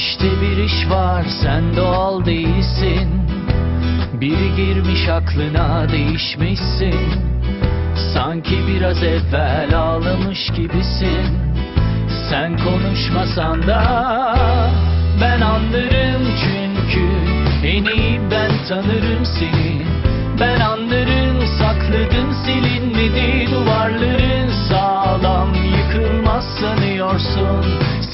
işte bir iş var sen doğal değilsin. Biri girmiş aklına değişmişsin. Sanki biraz evvel ağlamış gibisin. Sen konuşmasan da ben anlarım çünkü. En iyi ben tanırım seni. Ben anlarım sakladın silinmedi sanıyorsun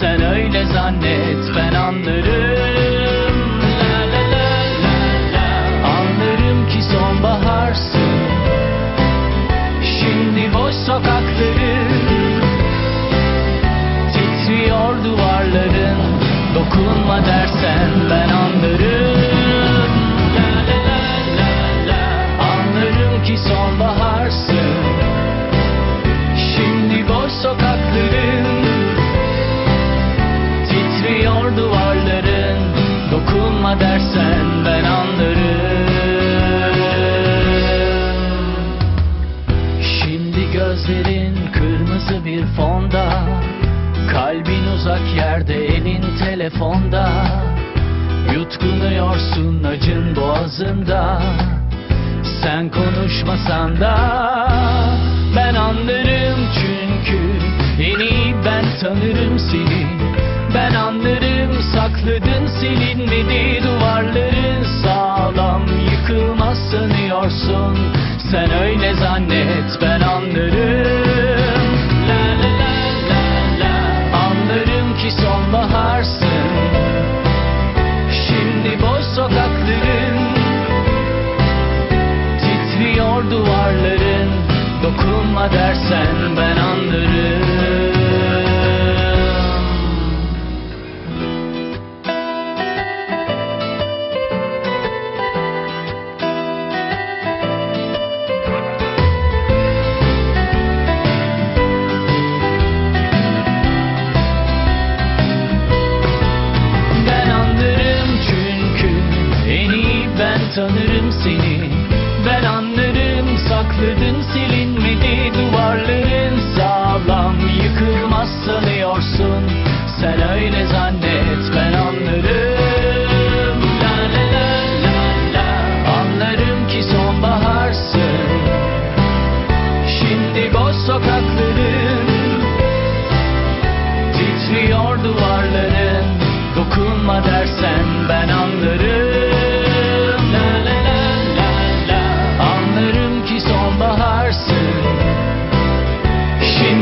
Sen öyle zannet ben anlarım. La la la la la. Anlarım ki sonbaharsın. Şimdi boş sokakların Titriyor duvarların. Dokunma dersen ben anlarım Kalbin uzak yerde elin telefonda. Yutkunuyorsun acın boğazında. Sen konuşmasan da Ben anlarım çünkü. En iyi ben tanırım seni. Ben anlarım sakladın silinmedi. Duvarların Sağlam yıkılmaz sanıyorsun. Sen öyle zannet ben Titriyor duvarların Dokunma dersen ben anlarım tanırım seni. Ben anlarım sakladın silinmedi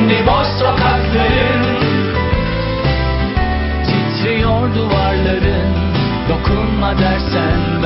Şimdi boş sokakların Titriyor duvarların. Dokunma dersen